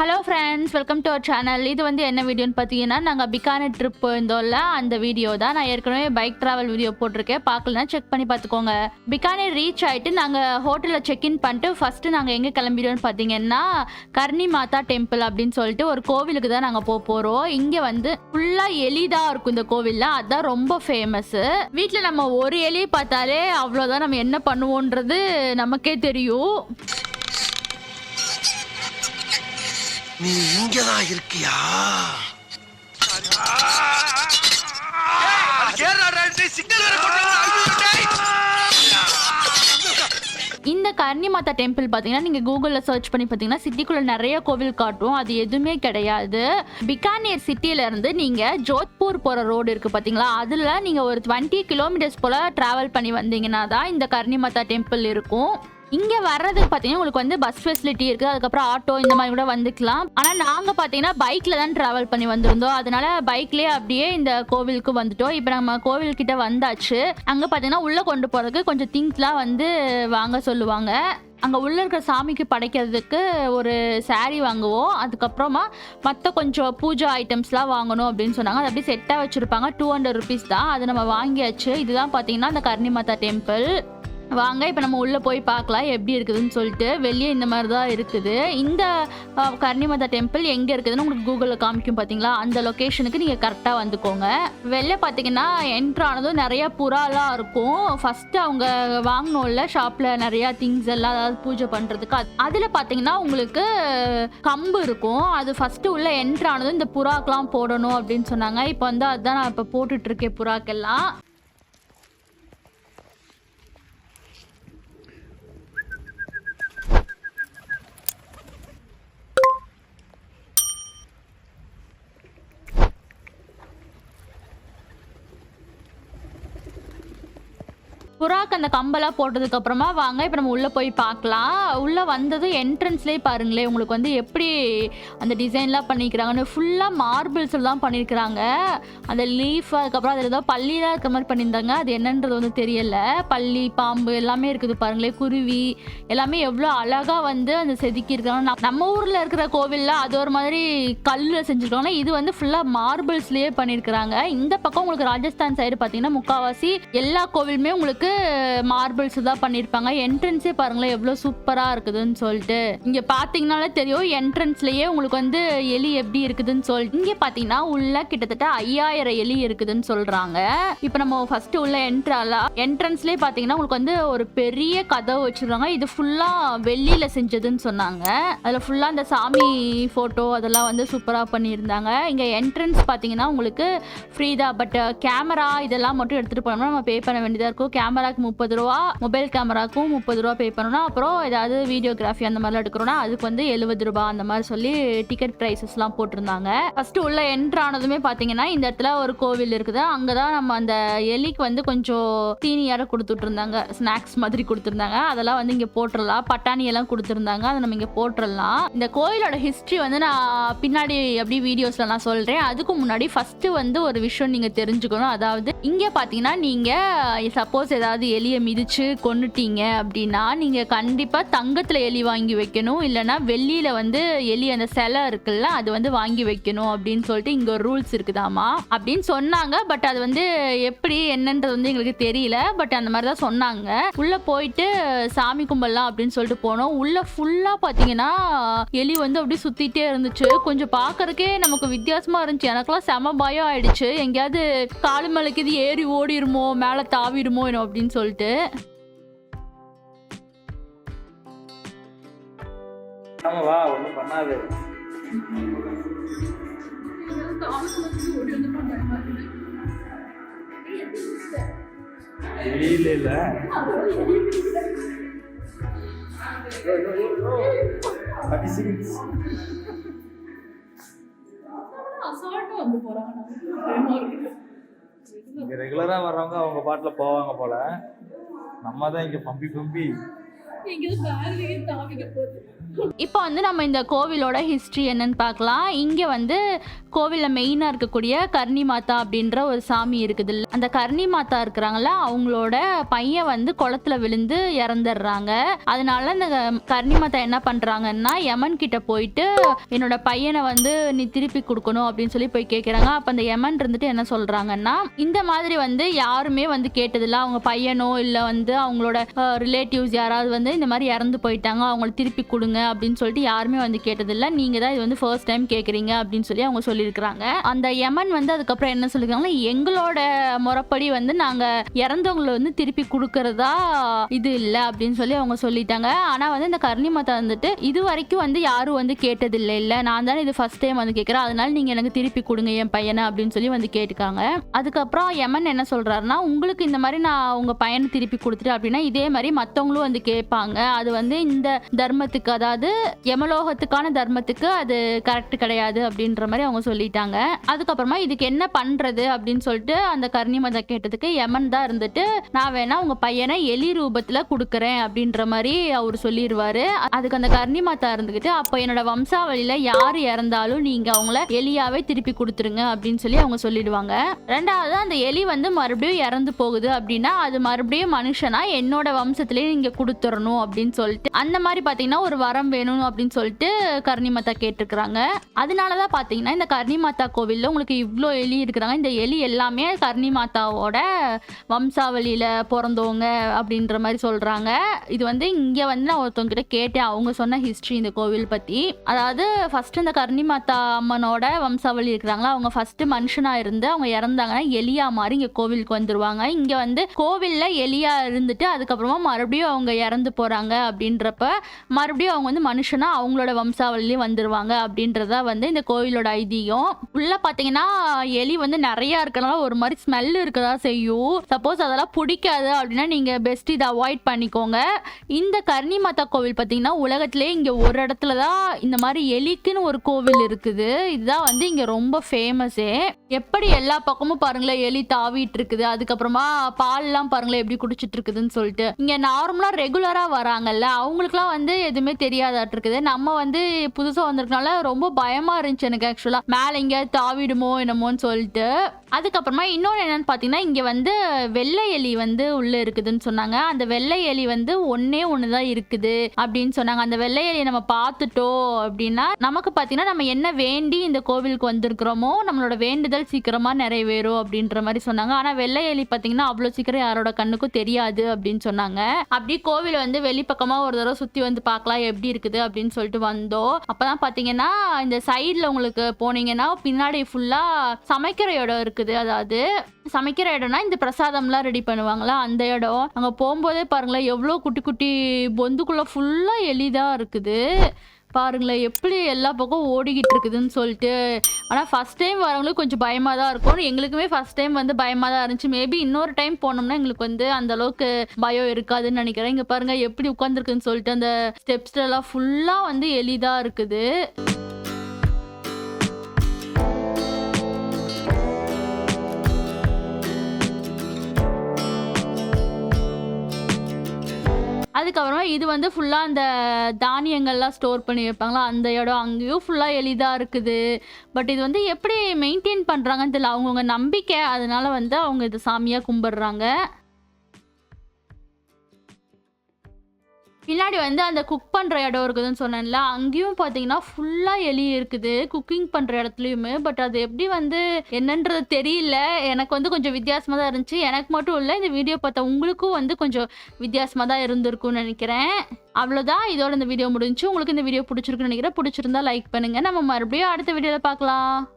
Hello friends welcome to our channel இது வந்து என்ன வீடியோன்னு பார்த்தீங்கன்னா நாங்கள் பிகானட் ட்ரிப் போயிருந்தோம்ல அந்த வீடியோ தான். நான் ஏற்கனவே பைக் ட்ராவல் வீடியோ போட்டிருக்கேன். பார்க்கலனா செக் பண்ணி பார்த்துக்கோங்க. பிகானேர் ரீச் ஆகிட்டு நாங்கள் ஹோட்டலில் செக்இன் பண்ணிட்டு ஃபஸ்ட்டு நாங்கள் எங்கே கிளம்பிடுவோம்னு பார்த்தீங்கன்னா கர்ணி மாதா டெம்பிள் அப்படின்னு சொல்லிட்டு ஒரு கோவிலுக்கு தான் நாங்கள் போக போகிறோம் இங்கே வந்து ஃபுல்லாக எலிதாக இருக்கும் இந்த கோவிலில். அதுதான் ரொம்ப ஃபேமஸ்ஸு வீட்டில் நம்ம ஒரு எலி பார்த்தாலே அவ்வளோதான் நம்ம என்ன பண்ணுவோன்றது நமக்கே தெரியும். நீ இங்கதான் இருக்கியா? இந்த கர்ணி மாதா டெம்பிள் பார்த்தீங்கன்னா நீங்கள் கூகுளில் சர்ச் பண்ணி பார்த்தீங்கன்னா சிட்டிக்குள்ளே நிறைய கோவில் காட்டும். அது எதுவுமே கிடையாது. பிகானேர் சிட்டியிலேருந்து நீங்கள் ஜோத்பூர் போகிற ரோடு இருக்குது பார்த்தீங்களா அதில் நீங்கள் ஒரு டுவெண்ட்டி கிலோமீட்டர்ஸ் போல் ட்ராவல் பண்ணி வந்தீங்கன்னா தான் இந்த கர்ணி மாதா டெம்பிள் இருக்கும். இங்கே வர்றதுக்கு பார்த்தீங்கன்னா உங்களுக்கு வந்து பஸ் ஃபெசிலிட்டி இருக்குது அதுக்கப்புறம் ஆட்டோ இந்த மாதிரி கூட வந்துக்கலாம். ஆனால் நாங்கள் பார்த்தீங்கன்னா பைக்கில் தான் ட்ராவல் பண்ணி வந்திருந்தோம். அதனால பைக்லேயே அப்படியே இந்த கோவிலுக்கு வந்துட்டோம். இப்போ நம்ம கோவில்கிட்ட வந்தாச்சு. அங்கே பார்த்தீங்கன்னா உள்ளே கொண்டு போகிறதுக்கு கொஞ்சம் திங்ஸ்லாம் வந்து வாங்க சொல்லுவாங்க. அங்கே உள்ளே இருக்கிற சாமிக்கு படைக்கிறதுக்கு ஒரு saree வாங்குவோம். அதுக்கப்புறமா மற்ற கொஞ்சம் பூஜா ஐட்டம்ஸ்லாம் வாங்கணும் அப்படின்னு சொன்னாங்க. அது அப்படியே செட்டாக வச்சுருப்பாங்க. டூ ஹண்ட்ரட் ருபீஸ் தான். அது நம்ம வாங்கியாச்சு. இதுதான் பார்த்தீங்கன்னா அந்த கர்ணி மாதா டெம்பிள் வாங்க இப்போ நம்ம உள்ளே போய் பார்க்கலாம் எப்படி இருக்குதுன்னு சொல்லிட்டு. வெளியே இந்த மாதிரி தான் இருக்குது. இந்த கர்ணிமதா டெம்பிள் எங்கே இருக்குதுன்னு உங்களுக்கு கூகுளில் காமிக்கும் பார்த்தீங்களா அந்த லொக்கேஷனுக்கு நீங்கள் கரெக்டாக வந்துக்கோங்க. வெளில பார்த்தீங்கன்னா என்ட்ரு ஆனதும் நிறைய புறாலாம் இருக்கும். ஃபஸ்ட்டு அவங்க வாங்கினோம்ல ஷாப்பில் நிறையா திங்ஸ் எல்லாம் அதாவது பூஜை பண்ணுறதுக்கு அது அதில் பார்த்தீங்கன்னா உங்களுக்கு கம்பு இருக்கும். அது ஃபஸ்ட்டு உள்ள என்ட்ரு ஆனதும் இந்த புறாக்கெலாம் போடணும் அப்படின்னு சொன்னாங்க. இப்போ வந்து அதுதான் நான் இப்போ போட்டுட்ருக்கேன் புறாக்கெல்லாம். புறாக்கு அந்த கம்பெல்லாம் போட்டதுக்கு அப்புறமா வாங்க இப்போ நம்ம உள்ளே போய் பார்க்கலாம். உள்ளே வந்ததும் என்ட்ரன்ஸ்லேயே பாருங்களேன் உங்களுக்கு வந்து எப்படி அந்த டிசைன்லாம் பண்ணிக்கிறாங்கன்னு. ஃபுல்லாக மார்பிள்ஸில் தான் பண்ணியிருக்கிறாங்க அந்த லீஃப் அதுக்கப்புறம் அதில் ஏதோ பள்ளியெலாம் இருக்கிற மாதிரி பண்ணியிருந்தாங்க. அது என்னன்றது வந்து தெரியல. பள்ளி பாம்பு எல்லாமே இருக்குது பாருங்களேன் குருவி எல்லாமே எவ்வளோ அழகாக வந்து அந்த செதுக்கியிருக்காங்க நம்ம- நம்ம ஊரில் இருக்கிற கோவிலில் அது ஒரு மாதிரி கல்லில் செஞ்சுருக்காங்க. இது வந்து ஃபுல்லாக மார்பிள்ஸ்லேயே பண்ணியிருக்கிறாங்க இந்த பக்கம் உங்களுக்கு ராஜஸ்தான் சைடு பார்த்தீங்கன்னா முக்காவாசி எல்லா கோவிலுமே உங்களுக்கு மார்பிள்ஸ் தான் பண்ணியிருப்பாங்க என்ட்ரன்ஸே பாருங்களேன் எவ்வளோ சூப்பராக இருக்குதுன்னு சொல்லிட்டு. இங்கே பார்த்தீங்கனாலே தெரியும் என்ட்ரன்ஸ்லேயே உங்களுக்கு வந்து எலி எப்படி இருக்குதுன்னு சொல்லிட்டு. இங்கே பார்த்தீங்கன்னா உள்ள கிட்டத்தட்ட ஐயாயிரம் எலி இருக்குதுன்னு சொல்கிறாங்க இப்போ நம்ம ஃபஸ்ட்டு உள்ள என்ட்ராலா என்ட்ரன்ஸ்லேயே பார்த்தீங்கன்னா உங்களுக்கு வந்து ஒரு பெரிய கதவு வச்சுருக்காங்க. இது ஃபுல்லாக வெள்ளியில் செஞ்சதுன்னு சொன்னாங்க. அதில் ஃபுல்லாக அந்த சாமி ஃபோட்டோ அதெல்லாம் வந்து சூப்பராக பண்ணியிருந்தாங்க. இங்கே என்ட்ரன்ஸ் பார்த்தீங்கன்னா உங்களுக்கு ஃப்ரீ தான். பட் கேமரா இதெல்லாம் மட்டும் எடுத்துகிட்டு போனோம்னா நம்ம பே பண்ண வேண்டியதாக இருக்கும். கேமரா கேமராக்கு முப்பது ரூபா மொபைல் கேமராக்கும் முப்பது ரூபா பே பண்ணணும் அப்புறம் ஏதாவது வீடியோகிராஃபி அந்த மாதிரிலாம் எடுக்கிறோம்னா அதுக்கு வந்து எழுபது ரூபா அந்த மாதிரி சொல்லி டிக்கெட் ப்ரைஸஸ்லாம் போட்டிருந்தாங்க. ஃபஸ்ட்டு உள்ள என்ட்ரு ஆனதுமே பார்த்தீங்கன்னா இந்த இடத்துல ஒரு கோவில் இருக்குது. அங்கே தான் நம்ம அந்த எலிக்கு வந்து கொஞ்சம் தீனியார கொடுத்துட்டு இருந்தாங்க ஸ்நாக்ஸ் மாதிரி கொடுத்துருந்தாங்க. அதெல்லாம் வந்து இங்கே போட்டுடலாம் பட்டாணி எல்லாம் கொடுத்துருந்தாங்க. அதை நம்ம இங்கே போட்டுடலாம் இந்த கோயிலோட ஹிஸ்ட்ரி வந்து நான் பின்னாடி அப்படி வீடியோஸில் நான் சொல்கிறேன் அதுக்கு முன்னாடி ஃபஸ்ட்டு வந்து ஒரு விஷயம் நீங்கள் தெரிஞ்சுக்கணும். அதாவது இங்கே பார்த்தீங்கன்னா நீங்கள் சப்போஸ் ஏதாவது எலியை மிதிச்சு கொண்டுட்டீங்க அப்படின்னா நீங்கள் கண்டிப்பாக தங்கத்தில் எலி வாங்கி வைக்கணும். இல்லைன்னா வெள்ளியில் வந்து எலி அந்த சிலை இருக்குல்ல அது வந்து வாங்கி வைக்கணும் அப்படின்னு சொல்லிட்டு இங்கே ஒரு ரூல்ஸ் இருக்குதாமா அப்படின்னு சொன்னாங்க. பட் அது வந்து எப்படி என்னன்றது வந்து எங்களுக்கு தெரியல. பட் அந்த மாதிரி தான் சொன்னாங்க. உள்ளே போயிட்டு சாமி கும்பலாம் அப்படின்னு சொல்லிட்டு போனோம். உள்ளே ஃபுல்லாக பார்த்தீங்கன்னா எலி வந்து அப்படியே சுற்றிட்டே இருந்துச்சு. கொஞ்சம் பார்க்கறக்கே நமக்கு வித்தியாசமாக இருந்துச்சு. எனக்குலாம் செம பயம் ஆயிடுச்சு. எங்கேயாவது காலு மலைக்கு இது ஏறி ஓடிருமோ மேலே தாவிடுமோ என்னோ அப்படின்னு சொல்லிட்டு. ஆமா வா ஒன்றும் பண்ணாது. இல்ல இல்ல. இங்கே ரெகுலராக வர்றவங்க அவங்க பாட்டில் போவாங்க போல. நம்ம தான் இங்கே பம்பி பம்பி. இப்போ வந்து நம்ம இந்த கோவிலோட ஹிஸ்ட்ரி என்னன்னு பார்க்கலாம். இங்கே வந்து கோவிலில் மெயினாக இருக்கக்கூடிய கர்ணி மாதா அப்படின்ற ஒரு சாமி இருக்குது. அந்த கர்ணி மாதா இருக்கிறாங்கல்ல அவங்களோட பையன் வந்து குளத்துல விழுந்து இறந்துடுறாங்க. அதனால இந்த கர்ணி மாதா என்ன பண்ணுறாங்கன்னா யமன் கிட்ட போயிட்டு என்னோட பையனை வந்து நீ திருப்பி கொடுக்கணும் அப்படின்னு சொல்லி போய் கேட்குறாங்க அப்போ அந்த யமன் இருந்துட்டு என்ன சொல்கிறாங்கன்னா இந்த மாதிரி வந்து யாருமே வந்து கேட்டதில்ல. அவங்க பையனோ இல்லை வந்து அவங்களோட ரிலேட்டிவ்ஸ் யாராவது வந்து இந்த மாதிரி இறந்து போயிட்டாங்க அவங்கள திருப்பி கொடுங்க அப்படின்னு சொல்லிட்டு யாருமே வந்து கேட்டதில்லை. நீங்கள் தான் இது வந்து ஃபர்ஸ்ட் டைம் கேட்குறீங்க அப்படின்னு சொல்லி அவங்க சொல்லியிருக்கிறாங்க. அந்த யமன் வந்து அதுக்கப்புறம் என்ன சொல்லியிருக்காங்கன்னா எங்களோட முறைப்படி வந்து நாங்கள் இறந்தவங்களை வந்து திருப்பி கொடுக்கறதா இது இல்லை அப்படின்னு சொல்லி அவங்க சொல்லிட்டாங்க. ஆனால் வந்து இந்த கர்ணி மாதா வந்துட்டு இது வரைக்கும் வந்து யாரும் வந்து கேட்டதில்லை இல்லை. நான் தானே இது ஃபர்ஸ்ட் டைம் வந்து கேட்குறேன் அதனால நீங்கள் எனக்கு திருப்பி கொடுங்க என் பையனை அப்படின்னு சொல்லி வந்து கேட்டுக்காங்க. அதுக்கப்புறம் யமன் என்ன சொல்கிறாருன்னா உங்களுக்கு இந்த மாதிரி நான் உங்கள் பையனை திருப்பி கொடுத்துட்டு அப்படின்னா இதே மாதிரி மற்றவங்களும் வந்து கேட்பாங்க. அது வந்து இந்த தர்மத்துக்கு அதாவது யமலோகத்துக்கான தர்மத்துக்கு அது கரெக்ட் கிடையாது அப்படின்ற மாதிரி அவங்க சொல்லிட்டாங்க. அதுக்கப்புறமா இதுக்கு என்ன பண்ணுறது அப்படின்னு சொல்லிட்டு அந்த கர்ணி மதம் கேட்டதுக்கு யமன் தான் இருந்துட்டு நான் வேணா உங்க பையனை எலி ரூபத்தில் கொடுக்குறேன் அப்படின்ற மாதிரி அவர் சொல்லிடுவாரு அதுக்கு அந்த கர்ணி மாதா இருந்துக்கிட்டு அப்போ என்னோட வம்சாவளியில யார் இறந்தாலும் நீங்கள் அவங்கள எலியாவே திருப்பி கொடுத்துருங்க அப்படின்னு சொல்லி அவங்க சொல்லிடுவாங்க. ரெண்டாவது அந்த எலி வந்து மறுபடியும் இறந்து போகுது அப்படின்னா அது மறுபடியும் மனுஷனா என்னோட வம்சத்திலேயே நீங்க கொடுத்துடணும் அப்படின்னு சொல்லிட்டு அந்த மாதிரி பார்த்தீங்கன்னா ஒரு வரம் வேணும் அப்படின்னு சொல்லிட்டு கர்ணி மாதா கேட்டிருக்கிறாங்க. அதனால தான் பார்த்தீங்கன்னா இந்த கர்ணி மாதா கோவிலில் உங்களுக்கு இவ்வளோ எலி இருக்கிறாங்க. இந்த எலி எல்லாமே கர்ணி மாதாவோட வம்சாவளியில் பிறந்தவங்க அப்படின்ற மாதிரி சொல்கிறாங்க இது வந்து இங்கே வந்து நான் ஒருத்தவங்க கிட்ட கேட்டேன். அவங்க சொன்ன ஹிஸ்ட்ரி இந்த கோவில் பற்றி அதாவது ஃபஸ்ட்டு இந்த கர்ணி மாதா அம்மனோட வம்சாவளி இருக்கிறாங்களா? அவங்க ஃபஸ்ட்டு மனுஷனாக இருந்து அவங்க இறந்தாங்கன்னா எலியா மாதிரி இங்கே கோவிலுக்கு வந்துருவாங்க. இங்கே வந்து கோவிலில் எலியாக இருந்துட்டு அதுக்கப்புறமா மறுபடியும் அவங்க இறந்து போகிறாங்க அப்படின்றப்ப மறுபடியும் அவங்க வந்து மனுஷனா அவங்களோட வம்சாவளிலையும் வந்துருவாங்க அப்படின்றத வந்து இந்த கோவிலோட ஐதீகம். உள்ளே பார்த்தீங்கன்னா எலி வந்து நிறையா இருக்கனால ஒரு மாதிரி ஸ்மெல் இருக்கதா செய்யும். சப்போஸ் அதெல்லாம் பிடிக்காது அப்படின்னா நீங்கள் பெஸ்ட் இதை அவாய்ட் பண்ணிக்கோங்க. இந்த கர்ணி மாதா கோவில் பார்த்தீங்கன்னா உலகத்திலே இங்கே ஒரு இடத்துல தான் இந்த மாதிரி எலிக்குன்னு ஒரு கோவில் இருக்குது. இதுதான் வந்து இங்கே ரொம்ப ஃபேமஸே எப்படி எல்லா பக்கமும் பாருங்களேன் எலி தாவிட்டு இருக்குது. அதுக்கப்புறமா பால்லாம் பாருங்களேன் எப்படி குடிச்சிட்டு இருக்குதுன்னு சொல்லிட்டு. இங்கே நார்மலாக ரெகுலராக வராங்கல்ல அவங்களுக்குலாம் வந்து எதுவுமே தெரியாதாட்டு இருக்குது. நம்ம வந்து புதுசாக வந்திருக்கனால ரொம்ப பயமாக இருந்துச்சு எனக்கு ஆக்சுவலாக மேலே எங்கேயாவது தாவிடுமோ என்னமோன்னு சொல்லிட்டு. அதுக்கப்புறமா இன்னொன்று என்னன்னு பார்த்தீங்கன்னா இங்கே வந்து வெள்ளை எலி வந்து உள்ளே இருக்குதுன்னு சொன்னாங்க. அந்த வெள்ளை எலி வந்து ஒன்றே ஒன்று தான் இருக்குது அப்படின்னு சொன்னாங்க. அந்த வெள்ளை எலியை நம்ம பார்த்துட்டோம் அப்படின்னா நமக்கு பார்த்தீங்கன்னா நம்ம என்ன வேண்டி இந்த கோவிலுக்கு வந்திருக்கிறோமோ நம்மளோட வேண்டுதல் சீக்கிரமாக நிறைவேறும் அப்படின்ற மாதிரி சொன்னாங்க. ஆனால் வெள்ளை எலி பார்த்தீங்கன்னா அவ்வளோ சீக்கிரம் யாரோட கண்ணுக்கும் தெரியாது அப்படின்னு சொன்னாங்க. அப்படி கோவில் வந்து வெளிப்பக்கமாக ஒரு தடவை சுற்றி வந்து பார்க்கலாம் எப்படி இருக்குது அப்படின்னு சொல்லிட்டு வந்தோம். அப்போ தான் பார்த்தீங்கன்னா இந்த சைடில் உங்களுக்கு போனீங்கன்னா பின்னாடி ஃபுல்லாக சமைக்கிற இடம் இருக்குது. அதாவது சமைக்கிற இடம்னா இந்த பிரசாதம்லாம் ரெடி பண்ணுவாங்களா? அந்த இடம். அங்கே போகும்போதே பாருங்களேன் எவ்வளோ குட்டி குட்டி பொந்துக்குள்ளே ஃபுல்லாக எளிதாக இருக்குது. பாருங்களேன் எப்படி எல்லா பக்கம் ஓடிக்கிட்டு இருக்குதுன்னு சொல்லிட்டு. ஆனால் ஃபஸ்ட் டைம் வரவங்களுக்கு கொஞ்சம் பயமாக தான் இருக்கும். எங்களுக்குமே ஃபஸ்ட் டைம் வந்து பயமாக தான் இருந்துச்சு. மேபி இன்னொரு டைம் போனோம்னா எங்களுக்கு வந்து அந்த அளவுக்கு பயம் இருக்காதுன்னு நினைக்கிறேன். இங்கே பாருங்கள் எப்படி உட்காந்துருக்குன்னு சொல்லிட்டு அந்த ஸ்டெப்ஸ்லாம் ஃபுல்லாக வந்து எளிதாக இருக்குது. அதுக்கப்புறமா இது வந்து ஃபுல்லாக அந்த தானியங்கள்லாம் ஸ்டோர் பண்ணி வைப்பாங்களா அந்த இடம் அங்கேயும் ஃபுல்லாக எளிதாக இருக்குது. பட் இது வந்து எப்படி மெயின்டைன் பண்ணுறாங்கன்னு தெரியல. அவங்கவுங்க நம்பிக்கை. அதனால வந்து அவங்க இது சாமியாக கும்பிட்றாங்க. பின்னாடி வந்து அந்த குக் பண்ணுற இடம் இருக்குதுன்னு சொன்னேன்ல அங்கேயும் பார்த்தீங்கன்னா ஃபுல்லாக எலி இருக்குது. குக்கிங் பண்ணுற இடத்துலையுமே பட் அது எப்படி வந்து என்னன்றது தெரியல. எனக்கு வந்து கொஞ்சம் வித்தியாசமாக தான் இருந்துச்சு. எனக்கு மட்டும் இல்லை இந்த வீடியோ பார்த்தா உங்களுக்கும் வந்து கொஞ்சம் வித்தியாசமாக தான் இருந்திருக்கும்னு நினைக்கிறேன். அவ்வளோதான் இதோட இந்த வீடியோ முடிஞ்சு உங்களுக்கு இந்த வீடியோ பிடிச்சிருக்குன்னு நினைக்கிறேன். பிடிச்சிருந்தா லைக் பண்ணுங்கள் நம்ம மறுபடியும் அடுத்த வீடியோவில் பார்க்கலாம்.